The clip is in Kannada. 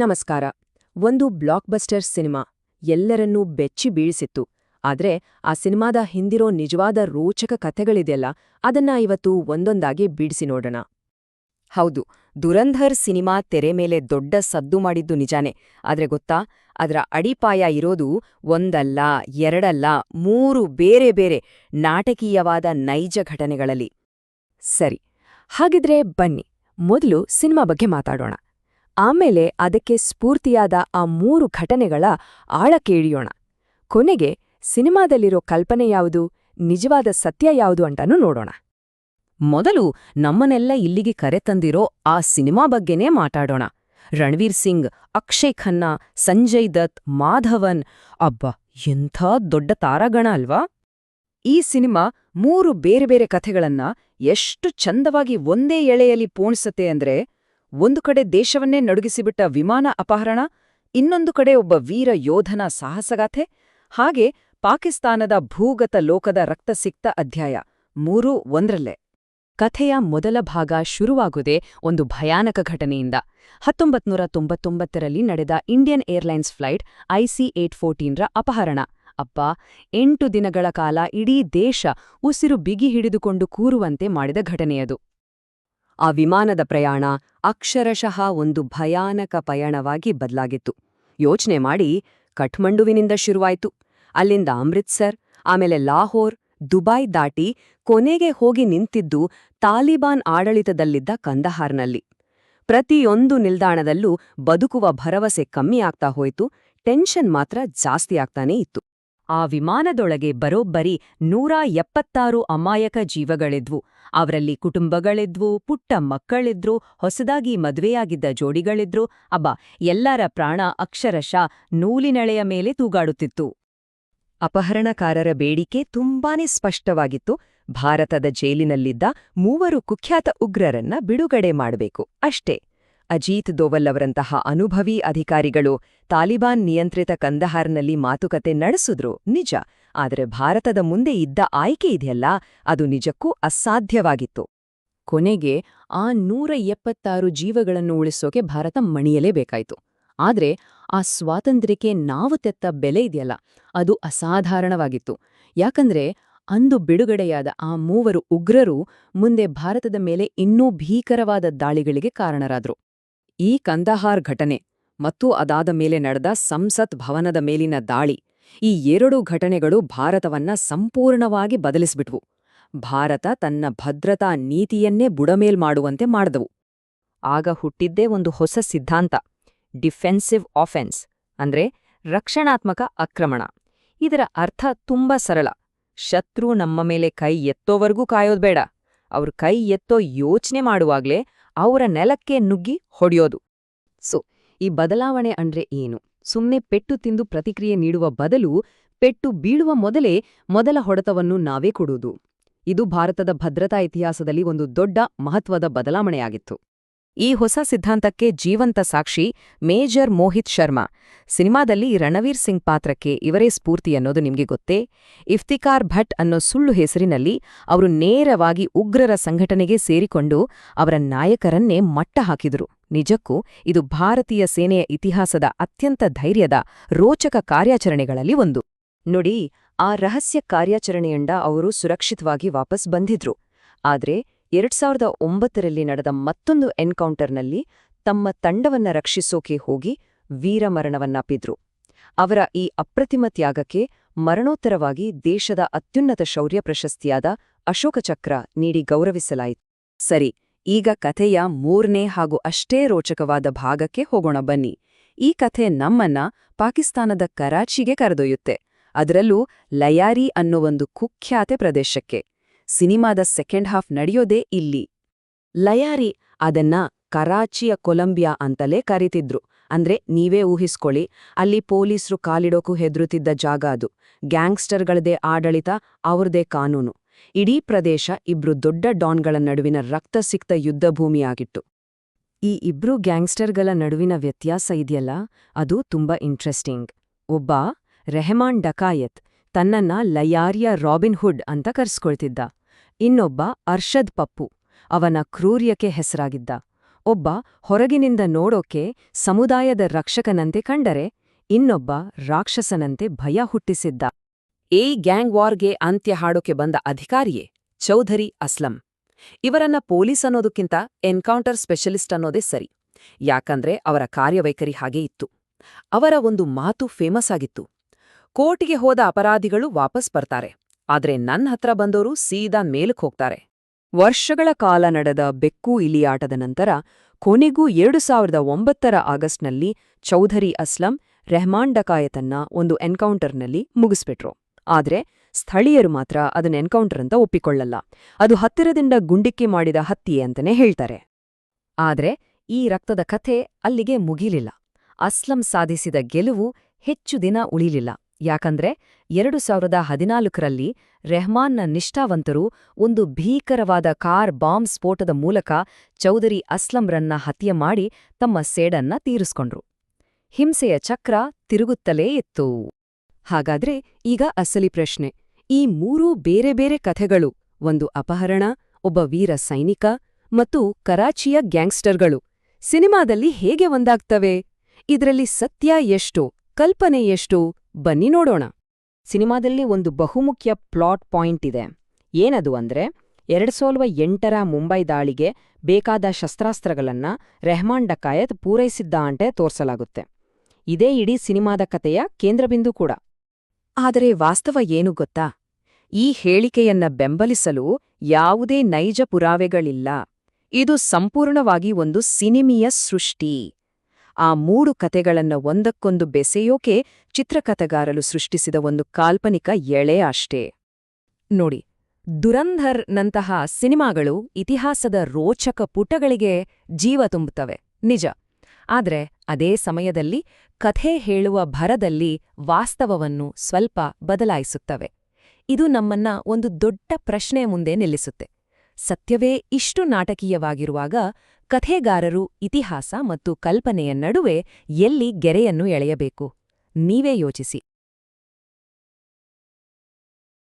ನಮಸ್ಕಾರ. ಒಂದು ಬ್ಲಾಕ್ಬಸ್ಟರ್ ಸಿನಿಮಾ. ಎಲ್ಲರನ್ನೂ ಬೆಚ್ಚಿ ಬೀಳಿಸಿತ್ತು. ಆದ್ರೆ ಆ ಸಿನಿಮಾದ ಹಿಂದಿರೋ ನಿಜವಾದ ರೋಚಕ ಕಥೆಗಳಿದೆಯಲ್ಲ, ಅದನ್ನ ಇವತ್ತು ಒಂದೊಂದಾಗಿ ಬಿಡಿಸಿ ನೋಡೋಣ. ಹೌದು, ದುರಂಧರ್ ಸಿನಿಮಾ ತೆರೆ ಮೇಲೆ ದೊಡ್ಡ ಸದ್ದು ಮಾಡಿದ್ದು ನಿಜಾನೆ. ಆದ್ರೆ ಗೊತ್ತಾ, ಅದರ ಅಡಿಪಾಯ ಇರೋದು ಒಂದಲ್ಲ, ಎರಡಲ್ಲ, ಮೂರು ಬೇರೆ ಬೇರೆ ನಾಟಕೀಯವಾದ ನೈಜ ಘಟನೆಗಳಲ್ಲಿ. ಸರಿ, ಹಾಗಿದ್ರೆ ಬನ್ನಿ, ಮೊದಲು ಸಿನಿಮಾ ಬಗ್ಗೆ ಮಾತಾಡೋಣ. ಆಮೇಲೆ ಅದಕ್ಕೆ ಸ್ಫೂರ್ತಿಯಾದ ಆ ಮೂರು ಘಟನೆಗಳ ಆಳ ಕೇಳಿಯೋಣ ಕೊನೆಗೆ ಸಿನಿಮಾದಲ್ಲಿರೋ ಕಲ್ಪನೆ ಯಾವುದು, ನಿಜವಾದ ಸತ್ಯ ಯಾವುದು ಅಂತಾನೂ ನೋಡೋಣ. ಮೊದಲು ನಮ್ಮನೆಲ್ಲ ಇಲ್ಲಿಗೆ ಕರೆತಂದಿರೋ ಆ ಸಿನಿಮಾ ಬಗ್ಗೆನೇ ಮಾತಾಡೋಣ. ರಣವೀರ್ ಸಿಂಗ್, ಅಕ್ಷಯ್ ಖನ್ನಾ, ಸಂಜಯ್ ದತ್, ಮಾಧವನ್, ಅಬ್ಬ, ಎಂಥ ದೊಡ್ಡ ತಾರಾಗಣ ಅಲ್ವಾ? ಈ ಸಿನಿಮಾ ಮೂರು ಬೇರೆ ಬೇರೆ ಕಥೆಗಳನ್ನ ಎಷ್ಟು ಚಂದವಾಗಿ ಒಂದೇ ಎಳೆಯಲ್ಲಿ ಪೋಣಿಸತ್ತೆ ಅಂದ್ರೆ ಒಂದು ಕಡೆ ದೇಶವನ್ನೇ ನಡುಗಿಸಿಬಿಟ್ಟ ವಿಮಾನ ಅಪಹರಣ, ಇನ್ನೊಂದು ಕಡೆ ಒಬ್ಬ ವೀರ ಯೋಧನ ಸಾಹಸಗಾಥೆ, ಹಾಗೆ ಪಾಕಿಸ್ತಾನದ ಭೂಗತ ಲೋಕದ ರಕ್ತಸಿಕ್ತ ಅಧ್ಯಾಯ ಮೂರೂ ಒಂದ್ರಲ್ಲೇ. ಕಥೆಯ ಮೊದಲ ಭಾಗ ಶುರುವಾಗುವುದೇ ಒಂದು ಭಯಾನಕ ಘಟನೆಯಿಂದ. ಹತ್ತೊಂಬತ್ನೂರ ತೊಂಬತ್ತೊಂಬತ್ತರಲ್ಲಿ ನಡೆದ Indian airlines flight IC eight ಫೋರ್ಟೀನ್ರ ಅಪಹರಣ. ಅಪ್ಪ, ಎಂಟು ದಿನಗಳ ಕಾಲ ಇಡೀ ದೇಶ ಉಸಿರು ಬಿಗಿ ಹಿಡಿದುಕೊಂಡು ಕೂರುವಂತೆ ಮಾಡಿದ ಘಟನೆಯದು. ಆ ವಿಮಾನದ ಪ್ರಯಾಣ ಅಕ್ಷರಶಃ ಒಂದು ಭಯಾನಕ ಪಯಣವಾಗಿ ಬದಲಾಗಿತ್ತು. ಯೋಚನೆ ಮಾಡಿ ಕಠ್ಮಂಡುವಿನಿಂದ ಶುರುವಾಯಿತು. ಅಲ್ಲಿಂದ ಅಮೃತ್ಸರ್, ಆಮೇಲೆ ಲಾಹೋರ್, ದುಬೈ ದಾಟಿ ಕೊನೆಗೆ ಹೋಗಿ ನಿಂತಿದ್ದು ತಾಲಿಬಾನ್ ಆಡಳಿತದಲ್ಲಿದ್ದ ಕಂದಹಾರ್ನಲ್ಲಿ. ಪ್ರತಿಯೊಂದು ನಿಲ್ದಾಣದಲ್ಲೂ ಬದುಕುವ ಭರವಸೆ ಕಮ್ಮಿಯಾಗ್ತಾ ಹೋಯಿತು, ಟೆನ್ಷನ್ ಮಾತ್ರ ಜಾಸ್ತಿಯಾಗ್ತಾನೇ ಇತ್ತು. ಆ ವಿಮಾನದೊಳಗೆ ಬರೋಬ್ಬರಿ ನೂರ ಎಪ್ಪತ್ತಾರು ಅಮಾಯಕ ಜೀವಗಳಿದ್ವು. ಅವರಲ್ಲಿ ಕುಟುಂಬಗಳಿದ್ವು, ಪುಟ್ಟ ಮಕ್ಕಳಿದ್ರು, ಹೊಸದಾಗಿ ಮದುವೆಯಾಗಿದ್ದ ಜೋಡಿಗಳಿದ್ರು. ಅಬ್ಬ, ಎಲ್ಲರ ಪ್ರಾಣ ಅಕ್ಷರಶಃ ನೂಲಿನಳೆಯ ಮೇಲೆ ತೂಗಾಡುತ್ತಿತ್ತು. ಅಪಹರಣಕಾರರ ಬೇಡಿಕೆ ತುಂಬಾನೇ ಸ್ಪಷ್ಟವಾಗಿತ್ತು. ಭಾರತದ ಜೈಲಿನಲ್ಲಿದ್ದ ಮೂವರು ಕುಖ್ಯಾತ ಉಗ್ರರನ್ನ ಬಿಡುಗಡೆ ಮಾಡಬೇಕು, ಅಷ್ಟೇ. ಅಜೀತ್ ದೋವಲ್ ಅವರಂತಹ ಅನುಭವಿ ಅಧಿಕಾರಿಗಳು ತಾಲಿಬಾನ್ ನಿಯಂತ್ರಿತ ಕಂದಹಾರ್ನಲ್ಲಿ ಮಾತುಕತೆ ನಡೆಸಿದ್ರು. ನಿಜ. ಆದರೆ ಭಾರತದ ಮುಂದೆ ಇದ್ದ ಆಯ್ಕೆ ಇದೆಯಲ್ಲ? ಅದು ನಿಜಕ್ಕೂ ಅಸಾಧ್ಯವಾಗಿತ್ತು. ಕೊನೆಗೆ ಆ ನೂರ ಎಪ್ಪತ್ತಾರು ಜೀವಗಳನ್ನು ಉಳಿಸೋಕೆ ಭಾರತ ಮಣಿಯಲೇಬೇಕಾಯಿತು. ಆದರೆ ಆ ಸ್ವಾತಂತ್ರ್ಯಕ್ಕೆ ನಾವು ತೆತ್ತ ಬೆಲೆ ಇದೆಯಲ್ಲ? ಅದು ಅಸಾಧಾರಣವಾಗಿತ್ತು. ಯಾಕಂದ್ರೆ ಅಂದು ಬಿಡುಗಡೆಯಾದ ಆ ಮೂವರು ಉಗ್ರರು ಮುಂದೆ ಭಾರತದ ಮೇಲೆ ಇನ್ನೂ ಭೀಕರವಾದ ದಾಳಿಗಳಿಗೆ ಕಾರಣರಾದ್ರು. ಈ ಕಂದಹಾರ್ ಘಟನೆ ಮತ್ತು ಅದಾದ ಮೇಲೆ ನಡೆದ ಸಂಸತ್ ಭವನದ ಮೇಲಿನ ದಾಳಿ, ಈ ಎರಡೂ ಘಟನೆಗಳು ಭಾರತವನ್ನ ಸಂಪೂರ್ಣವಾಗಿ ಬದಲಿಸ್ಬಿಟ್ವು. ಭಾರತ ತನ್ನ ಭದ್ರತಾ ನೀತಿಯನ್ನೇ ಬುಡಮೇಲ್ ಮಾಡುವಂತೆ ಮಾಡಿದವು. ಆಗ ಹುಟ್ಟಿದ್ದೇ ಒಂದು ಹೊಸ ಸಿದ್ಧಾಂತ, ಡಿಫೆನ್ಸಿವ್ ಆಫೆನ್ಸ್, ಅಂದ್ರೆ ರಕ್ಷಣಾತ್ಮಕ ಆಕ್ರಮಣ. ಇದರ ಅರ್ಥ ತುಂಬಾ ಸರಳ. ಶತ್ರು ನಮ್ಮ ಮೇಲೆ ಕೈ ಎತ್ತೋವರೆಗೂ ಕಾಯೋದ್ ಬೇಡ. ಅವ್ರ ಕೈ ಎತ್ತೋ ಯೋಚನೆ ಮಾಡುವಾಗ್ಲೇ ಅವರ ನೆಲಕ್ಕೆ ನುಗ್ಗಿ ಹೊಡೆಯೋದು. ಸೊ, ಈ ಬದಲಾವಣೆ ಅಂದ್ರೆ ಏನು? ಸುಮ್ಮನೆ ಪೆಟ್ಟು ತಿಂದು ಪ್ರತಿಕ್ರಿಯೆ ನೀಡುವ ಬದಲು ಪೆಟ್ಟು ಬೀಳುವ ಮೊದಲೇ ಮೊದಲ ಹೊಡೆತವನ್ನು ನಾವೇ ಕೊಡುವುದು. ಇದು ಭಾರತದ ಭದ್ರತಾ ಇತಿಹಾಸದಲ್ಲಿ ಒಂದು ದೊಡ್ಡ ಮಹತ್ವದ ಬದಲಾವಣೆಯಾಗಿತ್ತು. ಈ ಹೊಸ ಸಿದ್ಧಾಂತಕ್ಕೆ ಜೀವಂತ ಸಾಕ್ಷಿ ಮೇಜರ್ ಮೋಹಿತ್ ಶರ್ಮಾ. ಸಿನಿಮಾದಲ್ಲಿ ರಣವೀರ್ ಸಿಂಗ್ ಪಾತ್ರಕ್ಕೆ ಇವರೇ ಸ್ಫೂರ್ತಿ ಅನ್ನೋದು ನಿಮಗೆ ಗೊತ್ತೇ? ಇಫ್ತಿಕಾರ್ ಭಟ್ ಅನ್ನೋ ಸುಳ್ಳು ಹೆಸರಿನಲ್ಲಿ ಅವರು ನೇರವಾಗಿ ಉಗ್ರರ ಸಂಘಟನೆಗೆ ಸೇರಿಕೊಂಡು ಅವರ ನಾಯಕರನ್ನೇ ಮಟ್ಟ ಹಾಕಿದರು. ನಿಜಕ್ಕೂ ಇದು ಭಾರತೀಯ ಸೇನೆಯ ಇತಿಹಾಸದ ಅತ್ಯಂತ ಧೈರ್ಯದ ರೋಚಕ ಕಾರ್ಯಾಚರಣೆಗಳಲ್ಲಿ ಒಂದು. ನೋಡಿ, ಆ ರಹಸ್ಯ ಕಾರ್ಯಾಚರಣೆಯಿಂದ ಅವರು ಸುರಕ್ಷಿತವಾಗಿ ವಾಪಸ್ ಬಂದಿದ್ರು. ಆದ್ರೆ ಎರಡ್ ಸಾವಿರದ ಒಂಬತ್ತರಲ್ಲಿ ನಡೆದ ಮತ್ತೊಂದು ಎನ್ಕೌಂಟರ್ನಲ್ಲಿ ತಮ್ಮ ತಂಡವನ್ನ ರಕ್ಷಿಸೋಕೆ ಹೋಗಿ ವೀರಮರಣವನ್ನಪ್ಪಿದ್ರು ಅವರ ಈ ಅಪ್ರತಿಮ ತ್ಯಾಗಕ್ಕೆ ಮರಣೋತ್ತರವಾಗಿ ದೇಶದ ಅತ್ಯುನ್ನತ ಶೌರ್ಯ ಪ್ರಶಸ್ತಿಯಾದ ಅಶೋಕ ಚಕ್ರ ನೀಡಿ ಗೌರವಿಸಲಾಯಿತು. ಸರಿ, ಈಗ ಕಥೆಯ ಮೂರನೇ ಹಾಗೂ ಅಷ್ಟೇ ರೋಚಕವಾದ ಭಾಗಕ್ಕೆ ಹೋಗೋಣ ಬನ್ನಿ. ಈ ಕಥೆ ನಮ್ಮನ್ನ ಪಾಕಿಸ್ತಾನದ ಕರಾಚಿಗೆ ಕರೆದೊಯ್ಯುತ್ತೆ. ಅದರಲ್ಲೂ ಲಯಾರಿ ಅನ್ನೋ ಒಂದು ಕುಖ್ಯಾತೆ ಪ್ರದೇಶಕ್ಕೆ. ಸಿನಿಮಾದ ಸೆಕೆಂಡ್ ಹಾಫ್ ನಡೆಯೋದೇ ಇಲ್ಲಿ. ಲಯಾರಿ ಅದನ್ನ ಕರಾಚಿಯ ಕೊಲಂಬಿಯಾ ಅಂತಲೇ ಕರೀತಿದ್ರು. ಅಂದ್ರೆ ನೀವೇ ಊಹಿಸ್ಕೊಳ್ಳಿ, ಅಲ್ಲಿ ಪೊಲೀಸ್ರು ಕಾಲಿಡೋಕು ಹೆದರುತ್ತಿದ್ದ ಜಾಗ ಅದು. ಗ್ಯಾಂಗ್ಸ್ಟರ್ಗಳದೇ ಆಡಳಿತ, ಅವ್ರದೇ ಕಾನೂನು. ಇಡೀ ಪ್ರದೇಶ ಇಬ್ರು ದೊಡ್ಡ ಡಾನ್ಗಳ ನಡುವಿನ ರಕ್ತ ಸಿಕ್ತ ಯುದ್ಧಭೂಮಿಯಾಗಿತ್ತು. ಈ ಇಬ್ರು ಗ್ಯಾಂಗ್ಸ್ಟರ್ಗಳ ನಡುವಿನ ವ್ಯತ್ಯಾಸ ಇದೆಯಲ್ಲ, ಅದು ತುಂಬಾ ಇಂಟ್ರೆಸ್ಟಿಂಗ್. ಒಬ್ಬ ರೆಹಮಾನ್ ಡಕಾಯತ್ ತನ್ನನ್ನ ಲಯಾರಿಯ ರಾಬಿನ್ಹುಡ್ ಅಂತ ಕರೆಸ್ಕೊಳ್ತಿದ್ದ. ಇನ್ನೊಬ್ಬ ಅರ್ಷದ್ ಪಪ್ಪು, ಅವನ ಕ್ರೂರ್ಯಕ್ಕೆ ಹೆಸರಾಗಿದ್ದ. ಒಬ್ಬ ಹೊರಗಿನಿಂದ ನೋಡೋಕೆ ಸಮುದಾಯದ ರಕ್ಷಕನಂತೆ ಕಂಡರೆ, ಇನ್ನೊಬ್ಬ ರಾಕ್ಷಸನಂತೆ ಭಯ ಹುಟ್ಟಿಸಿದ್ದ. ಈ ಗ್ಯಾಂಗ್ ವಾರ್ಗೆ ಅಂತ್ಯ ಹಾಡೋಕೆ ಬಂದ ಅಧಿಕಾರಿಯೇ ಚೌಧರಿ ಅಸ್ಲಂ. ಇವರನ್ನ ಪೊಲೀಸ್ ಅನ್ನೋದಕ್ಕಿಂತ ಎನ್ಕೌಂಟರ್ ಸ್ಪೆಷಲಿಸ್ಟ್ ಅನ್ನೋದೇ ಸರಿ. ಯಾಕಂದ್ರೆ ಅವರ ಕಾರ್ಯವೈಖರಿ ಹಾಗೇ ಇತ್ತು. ಅವರ ಒಂದು ಮಾತು ಫೇಮಸ್ ಆಗಿತ್ತು. ಕೋರ್ಟಿಗೆ ಹೋದ ಅಪರಾಧಿಗಳು ವಾಪಸ್ ಬರ್ತಾರೆ. ಆದ್ರೆ ನನ್ನ ಹತ್ರ ಬಂದವರು ಸೀದಾ ಮೇಲಕ್ಕೆ ಹೋಗ್ತಾರೆ. ವರ್ಷಗಳ ಕಾಲ ನಡೆದ ಬೆಕ್ಕು ಇಲಿಯಾಟದ ನಂತರ ಕೊನೆಗೂ ಎರಡು ಸಾವಿರದ ಒಂಬತ್ತರ ಆಗಸ್ಟ್ನಲ್ಲಿ ಚೌಧರಿ ಅಸ್ಲಂ ರೆಹಮಾನ್ ಡಕಾಯತನ್ನ ಒಂದು ಎನ್ಕೌಂಟರ್ನಲ್ಲಿ ಮುಗಿಸ್ಬಿಟ್ರು. ಆದ್ರೆ ಸ್ಥಳೀಯರು ಮಾತ್ರ ಅದನ್ನ ಎನ್ಕೌಂಟರ್ ಅಂತ ಒಪ್ಪಿಕೊಳ್ಳಲ್ಲ. ಅದು ಹತ್ತಿರದಿಂದ ಗುಂಡಿಕ್ಕಿ ಮಾಡಿದ ಹತ್ಯೆ ಅಂತನೇ ಹೇಳ್ತಾರೆ. ಆದ್ರೆ ಈ ರಕ್ತದ ಕಥೆ ಅಲ್ಲಿಗೆ ಮುಗಿಲಿಲ್ಲ. ಅಸ್ಲಂ ಸಾಧಿಸಿದ ಗೆಲುವು ಹೆಚ್ಚು ದಿನ ಉಳಿಲಿಲ್ಲ. ಯಾಕಂದ್ರೆ ಎರಡು ಸಾವಿರದ ಹದಿನಾಲ್ಕರಲ್ಲಿ ರೆಹಮಾನ್ನ ನಿಷ್ಠಾವಂತರು ಒಂದು ಭೀಕರವಾದ ಕಾರ್ ಬಾಂಬ್ ಸ್ಫೋಟದ ಮೂಲಕ ಚೌಧರಿ ಅಸ್ಲಂರನ್ನ ಹತ್ಯೆ ಮಾಡಿ ತಮ್ಮ ಸೇಡನ್ನ ತೀರಿಸ್ಕೊಂಡ್ರು. ಹಿಂಸೆಯ ಚಕ್ರ ತಿರುಗುತ್ತಲೇ ಇತ್ತು. ಹಾಗಾದ್ರೆ ಈಗ ಅಸಲಿ ಪ್ರಶ್ನೆ, ಈ ಮೂರೂ ಬೇರೆ ಬೇರೆ ಕಥೆಗಳು, ಒಂದು ಅಪಹರಣ, ಒಬ್ಬ ವೀರ ಸೈನಿಕ ಮತ್ತು ಕರಾಚಿಯ ಗ್ಯಾಂಗ್ಸ್ಟರ್ಗಳು, ಸಿನಿಮಾದಲ್ಲಿ ಹೇಗೆ ಒಂದಾಗ್ತವೆ? ಇದರಲ್ಲಿ ಸತ್ಯ ಎಷ್ಟು, ಕಲ್ಪನೆ ಎಷ್ಟು? ಬನ್ನಿ ನೋಡೋಣ. ಸಿನಿಮಾದಲ್ಲಿ ಒಂದು ಬಹುಮುಖ್ಯ ಪ್ಲಾಟ್ ಪಾಯಿಂಟ್ ಇದೆ. ಏನದು ಅಂದ್ರೆ, ಎರಡು ಸಾವಿರದ ಎಂಟರ ಮುಂಬೈ ದಾಳಿಗೆ ಬೇಕಾದ ಶಸ್ತ್ರಾಸ್ತ್ರಗಳನ್ನ ರೆಹಮಾನ್ ಡಕಾಯತ್ ಪೂರೈಸಿದ್ದ ಅಂಟೆ ತೋರಿಸಲಾಗುತ್ತೆ. ಇದೇ ಇಡೀ ಸಿನಿಮಾದ ಕಥೆಯ ಕೇಂದ್ರಬಿಂದು ಕೂಡ. ಆದರೆ ವಾಸ್ತವ ಏನು ಗೊತ್ತಾ? ಈ ಹೇಳಿಕೆಯನ್ನ ಬೆಂಬಲಿಸಲು ಯಾವುದೇ ನೈಜ ಪುರಾವೆಗಳಿಲ್ಲ. ಇದು ಸಂಪೂರ್ಣವಾಗಿ ಒಂದು ಸಿನಿಮೀಯ ಸೃಷ್ಟಿ. ಆ ಮೂರು ಕತೆಗಳನ್ನ ಒಂದಕ್ಕೊಂದು ಬೆಸೆಯೋಕೆ ಚಿತ್ರಕಥೆಗಾರರು ಸೃಷ್ಟಿಸಿದ ಒಂದು ಕಾಲ್ಪನಿಕ ಎಳೆ ಅಷ್ಟೇ. ನೋಡಿ ದುರಂಧರ್ ನಂತಹ ಸಿನಿಮಾಗಳು ಇತಿಹಾಸದ ರೋಚಕ ಪುಟಗಳಿಗೆ ಜೀವ ತುಂಬುತ್ತವೆ, ನಿಜ. ಆದರೆ ಅದೇ ಸಮಯದಲ್ಲಿ ಕಥೆ ಹೇಳುವ ಭರದಲ್ಲಿ ವಾಸ್ತವವನ್ನು ಸ್ವಲ್ಪ ಬದಲಾಯಿಸುತ್ತವೆ. ಇದು ನಮ್ಮನ್ನ ಒಂದು ದೊಡ್ಡ ಪ್ರಶ್ನೆಯ ಮುಂದೆ ನಿಲ್ಲಿಸುತ್ತೆ. ಸತ್ಯವೇ ಇಷ್ಟು ನಾಟಕೀಯವಾಗಿರುವಾಗ ಕಥೆಗಾರರು ಇತಿಹಾಸ ಮತ್ತು ಕಲ್ಪನೆಯ ನಡುವೆ ಎಲ್ಲಿ ಗೆರೆಯನ್ನು ಎಳೆಯಬೇಕು? ನೀವೇ ಯೋಚಿಸಿ.